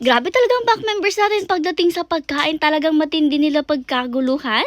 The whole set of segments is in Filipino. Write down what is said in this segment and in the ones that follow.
Grabe talagang back members natin pagdating sa pagkain. Talagang matindi nila pagkaguluhan.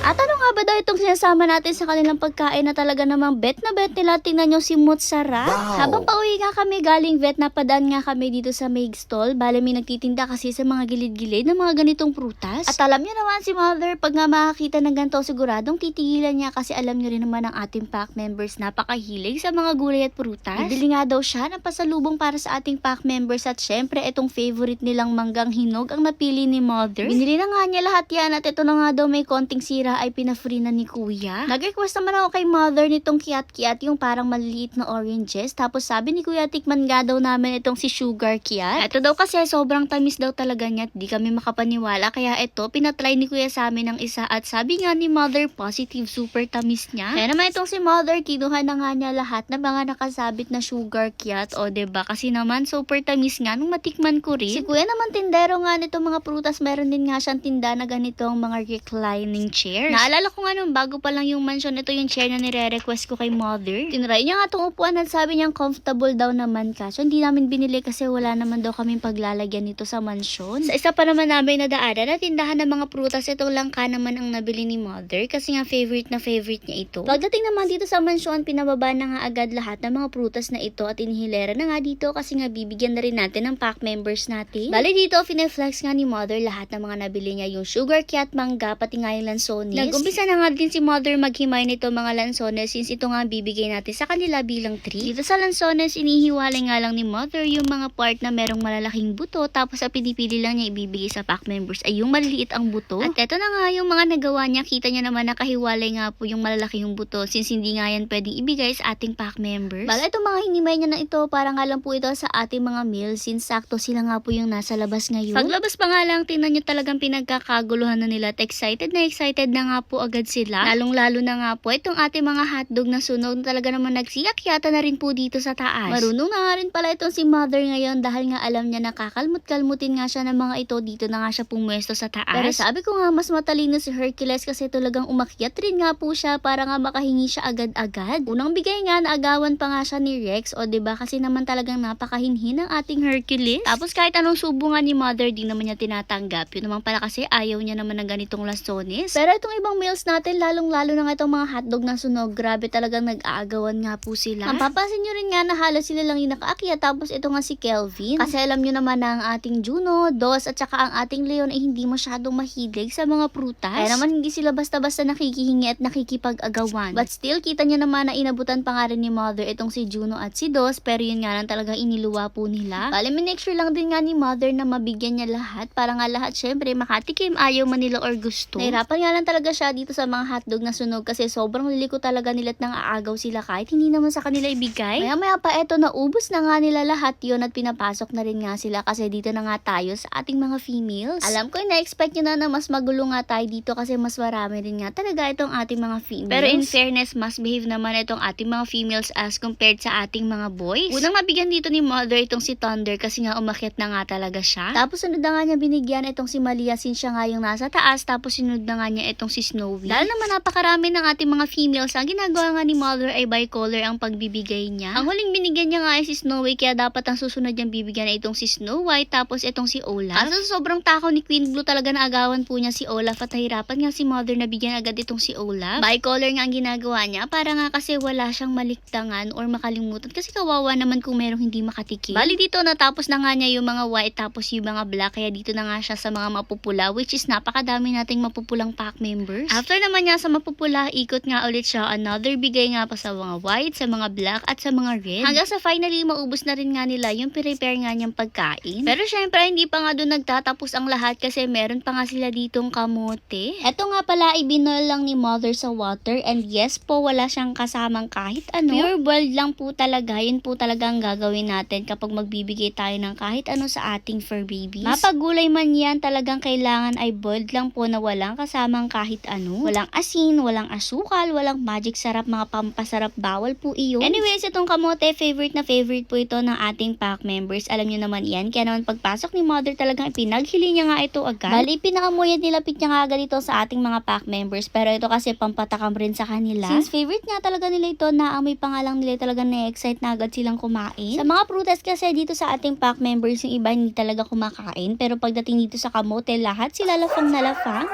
At ano nga ba daw itong sinasama natin sa kanilang pagkain na talaga namang bet na bet nila? Tingnan nyo si Mozzara. Wow. Habang pauwi nga kami galing vet, napadaan nga kami dito sa Meg Stall. Bale may nagtitinda kasi sa mga gilid-gilid ng mga ganitong prutas. At alam nyo naman si Mother, pag nga makakita ng ganito, siguradong titigilan niya kasi alam nyo rin naman ang ating pack members napakahilig sa mga gulay at prutas. Bibili nga daw siya ng pasalubong para sa ating pack members at syempre itong favorite nilang manggang hinog ang napili ni Mother. Binili na nga niya lahat yan at ito na nga daw may konting sira ay pinafree na ni Kuya. Nag-request naman ako kay Mother nitong kiat-kiat yung parang maliliit na oranges. Tapos sabi ni Kuya tikman nga daw namin itong si Sugar Kiat. Ito daw kasi sobrang tamis daw talaga niya at di kami makapaniwala. Kaya ito pinatry ni Kuya sa amin ng isa at sabi nga ni Mother positive super tamis niya. Kaya naman itong si Mother kinuha na nga niya lahat ng mga nakasabit na Sugar Kiat o ba Kasi naman super tamis nga nung matikman ko rin. Si Kuya naman tindero nga nito mga prutas meron din nga siyang tinda na ganitong mga reclining chairs. Naalala ko nga nung bago pa lang yung mansion, ito yung chair na nire-request ko kay mother. Tinry niya nga itong upuan at sabi niyang comfortable daw naman ka. So hindi namin binili kasi wala naman daw kaming paglalagyan nito sa mansion. Sa isa pa naman namin nadaanan na tindahan ng mga prutas, itong langka naman ang nabili ni mother kasi nga favorite na favorite niya ito. Pagdating naman dito sa mansion, pinababa na nga agad lahat ng mga prutas na ito at inihilera na nga dito kasi nga bibigyan na rin natin ng pack members natin. Bali dito, fineflex nga ni mother lahat ng mga nabili niya yung sugar cat, mangga, pati nga yung lansones. Nag-umpisa na nga din si mother maghimay nito mga lansones since ito nga ang bibigay natin sa kanila bilang treat. Dito sa lansones, inihiwalay nga lang ni mother yung mga part na merong malalaking buto tapos ang pinipili lang niya ibibigay sa pack members ay yung maliliit ang buto. At eto na nga yung mga nagawa niya, kita niya naman nakahiwalay nga po yung malalaki yung buto since hindi nga yan pwedeng ibigay sa ating pack members. Bala itong mga hinimay niya na ito, para nga lang po ito sa ating mga meals since sakto sila nga po yung nasa labas ngayon. Paglabas pa nga lang, tingnan nyo talagang pinagkakaguluhan na nila at excited na excited na nga po agad sila. Lalong lalo na nga po itong ating mga hotdog na sunog na talaga naman nagsiyak yata na rin po dito sa taas. Marunong na nga rin pala itong si mother ngayon dahil nga alam niya nakakalmut-kalmutin nga siya ng mga ito dito na nga siya pumwesto sa taas. Pero sabi ko nga mas matalino si Hercules kasi talagang umakyat rin nga po siya para nga makahingi siya agad-agad. Unang bigay nga naagawan pa nga siya ni Rex o ba kasi naman talagang napakahinhin ng ating Hercules. Tapos kahit anong subo nga ni mother di naman niya tinatanggap. Yun naman pala kasi ayaw niya naman ng ganitong lasones. Pero itong ibang meals natin lalong-lalo na nga itong mga hotdog na sunog. Grabe talagang nag-aagawan nga po sila. Ang papansin nyo rin nga na halos sila lang yung nakaakyat tapos ito nga si Kelvin. Kasi alam nyo naman na ang ating Juno, Dos at saka ang ating Leon ay hindi masyadong mahilig sa mga prutas. Kaya naman hindi sila basta-basta nakikihingi at nakikipag-agawan. But still, kita nyo naman na inabutan pa nga rin ni Mother itong si Juno at si Dos pero yun nga lang talagang iniluwa po nila. Bale, minake sure lang din nga ni Mother na mabigyan niya lahat para nga lahat syempre makatikim ayaw man nila or gusto. Nahirapan nga lang talaga siya dito sa mga hotdog na sunog kasi sobrang liliko talaga nila at nang aagaw sila kahit hindi naman sa kanila ibigay. Maya maya pa eto naubos na nga nila lahat yon at pinapasok na rin nga sila kasi dito na nga tayo sa ating mga females. Alam ko na-expect nyo na na mas magulo nga tayo dito kasi mas marami rin nga talaga itong ating mga females. Pero in fairness, mas behave naman itong ating mga females as compared sa ating mga boys. Unang nabigyan dito ni mother itong si Thunder kasi nga umakyat na nga talaga siya. Tapos sunod na nga niya binigyan itong si Malia since siya nga yung nasa taas tapos sunod na nga niya itong si Snowy. Dahil naman napakarami ng ating mga females, ang ginagawa nga ni mother ay bicolor ang pagbibigay niya. Ang huling binigyan niya nga ay si Snowy kaya dapat ang susunod niyang bibigyan ay itong si Snow White tapos itong si Olaf. Kaso sobrang takaw ni Queen Blue talaga naagawan po niya si Olaf at nahirapan nga si mother na bigyan agad itong si Olaf. Bicolor nga ang ginagawa niya para nga kasi wala siyang maliktangan or makalimutan kasi kawawa naman kung merong hindi makatikim. Bali dito natapos na nga niya yung mga white tapos yung mga black kaya dito na nga siya sa mga mapupula which is napakadami nating mapupulang pack members. After naman niya sa mapupula, ikot nga ulit siya another bigay nga pa sa mga white, sa mga black at sa mga red. Hanggang sa finally maubos na rin nga nila yung prepare nga niyang pagkain. Pero syempre hindi pa nga doon nagtatapos ang lahat kasi meron pa nga sila ditong kamote. Eto nga pala ibinol lang ni mother sa water and yes po wala siyang kasamang kahit ano. Pure boiled lang po talaga. Yun po talaga ang gagawin natin kapag magbibigay tayo ng kahit ano sa ating fur babies. Mapagulay man yan talagang kailangan ay boiled lang po na walang kasamang kahit kahit ano. Walang asin, walang asukal, walang magic sarap, mga pampasarap, bawal po iyon. Anyways, itong kamote, favorite na favorite po ito ng ating pack members. Alam nyo naman yan. Kaya naman pagpasok ni mother talagang ipinaghili niya nga ito agad. Bali, pinakamuya nilapit niya nga agad ito sa ating mga pack members. Pero ito kasi pampatakam rin sa kanila. Since favorite nga talaga nila ito, naamoy pa nga lang nila talaga na-excite na agad silang kumain. Sa mga prutas kasi dito sa ating pack members, yung iba hindi talaga kumakain. Pero pagdating dito sa kamote, lahat sila lafang na lafang.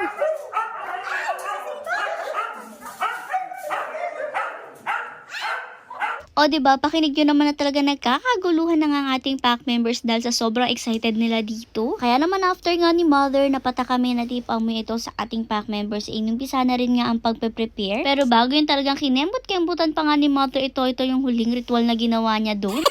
O, ba pakinig nyo naman na talaga nagkakaguluhan na nga ang ating pack members dahil sa sobrang excited nila dito. Kaya naman after nga ni mother, napata kami na tipang mo ito sa ating pack members. Inumpisa na rin nga ang pagpe-prepare. Pero bago yun talagang kinembot-kembutan pa nga ni mother ito, ito yung huling ritual na ginawa niya doon.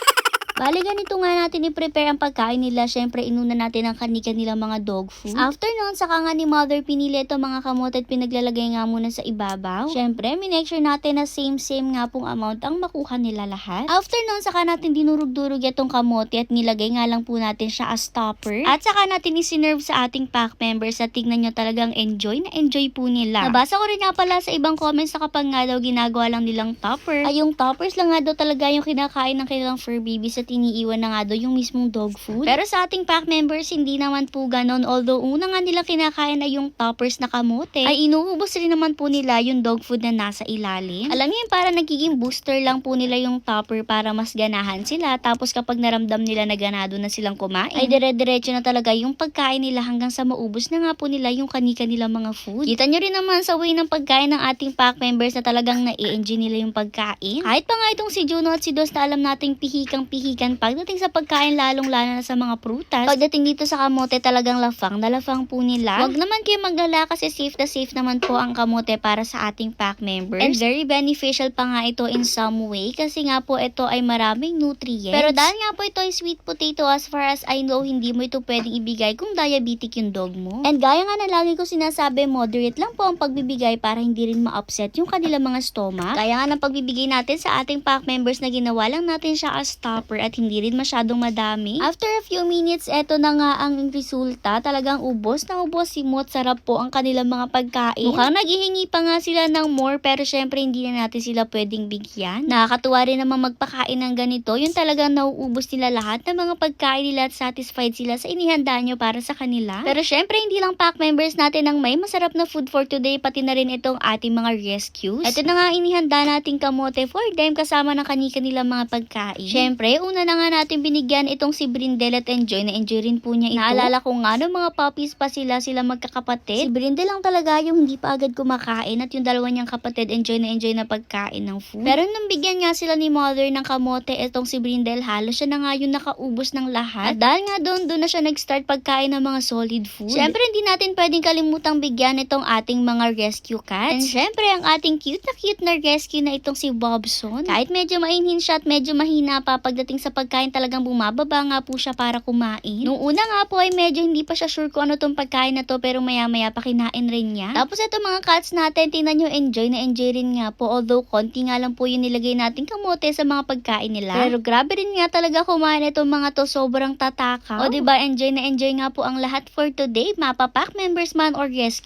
Bali, ganito nga natin i-prepare ang pagkain nila. Siyempre, inuna natin ang kanika nilang mga dog food. After nun, saka nga ni mother pinili ito mga kamote at pinaglalagay nga muna sa ibabaw. Siyempre, minake sure natin na same-same nga pong amount ang makuha nila lahat. After nun, saka natin dinurog-durog itong kamote at nilagay nga lang po natin siya as topper. At saka natin isinerve sa ating pack members at tignan nyo talagang enjoy na enjoy po nila. Nabasa ko rin nga pala sa ibang comments na kapag nga daw ginagawa lang nilang topper, ay yung toppers lang nga daw talaga yung kinakain ng kanilang fur babies at iniiwan na nga daw yung mismong dog food. Pero sa ating pack members, hindi naman po ganon. Although una nga nila kinakain ay yung toppers na kamote, ay inuubos rin naman po nila yung dog food na nasa ilalim. Alam niyo yun, para nagiging booster lang po nila yung topper para mas ganahan sila. Tapos kapag naramdam nila na ganado na silang kumain, ay dire-diretso na talaga yung pagkain nila hanggang sa maubos na nga po nila yung kanika nilang mga food. Kita nyo rin naman sa way ng pagkain ng ating pack members na talagang na-enjoy nila yung pagkain. Kahit pa nga itong si Juno at si Dos na alam nating pihikang-pihikan pagdating sa pagkain lalong-lalo na sa mga prutas. Pagdating dito sa kamote talagang lafang na lafang po nila. Huwag naman kayo maglala kasi safe na safe naman po ang kamote para sa ating pack members. And very beneficial pa nga ito in some way kasi nga po ito ay maraming nutrients. Pero dahil nga po ito ay sweet potato as far as I know hindi mo ito pwedeng ibigay kung diabetic yung dog mo. And gaya nga na lagi ko sinasabi, moderate lang po ang pagbibigay para hindi rin ma-upset yung kanilang mga stomach. Kaya nga ng pagbibigay natin sa ating pack members na ginawa lang natin siya as stopper at hindi rin masyadong madami. After a few minutes, eto na nga ang resulta. Talagang ubos na ubos si Mot. Sarap po ang kanilang mga pagkain. Mukhang naghihingi pa nga sila ng more pero syempre hindi na natin sila pwedeng bigyan. Nakakatuwa rin naman magpakain ng ganito. Yung talagang nauubos nila lahat ng mga pagkain nila at satisfied sila sa inihanda nyo para sa kanila. Pero syempre hindi lang pack members natin ang may masarap na food for today pati na rin itong ating mga rescues. Ito na nga inihanda nating kamote for them kasama ng kanika nilang mga pagkain. Syempre, una na nga natin binigyan itong si Brindel at enjoy na enjoy rin po niya ito. Naalala ko nga nung mga puppies pa sila, sila magkakapatid. Si Brindel lang talaga yung hindi pa agad kumakain at yung dalawa niyang kapatid enjoy na enjoy na pagkain ng food. Pero nung bigyan nga sila ni mother ng kamote, itong si Brindel halos siya na nga yung nakaubos ng lahat. At dahil nga doon, doon na siya nag-start pagkain ng mga solid food. Syempre, hindi natin pwedeng kalimutang bigyan itong ating mga rescue cats. And syempre, ang ating cute na cute na rescue na itong si Bobson. Kahit medyo mainhin siya at medyo mahina pa pagdating sa pagkain talagang bumababa nga po siya para kumain. Nung una nga po ay medyo hindi pa siya sure kung ano tong pagkain na to pero maya maya pa kinain rin niya. Tapos ito mga cats natin, tingnan nyo enjoy na enjoy rin nga po although konti nga lang po yung nilagay nating kamote sa mga pagkain nila. Pero grabe rin nga talaga kumain itong mga to sobrang tatakaw. O diba enjoy na enjoy nga po ang lahat for today, mapapak members man or rescue.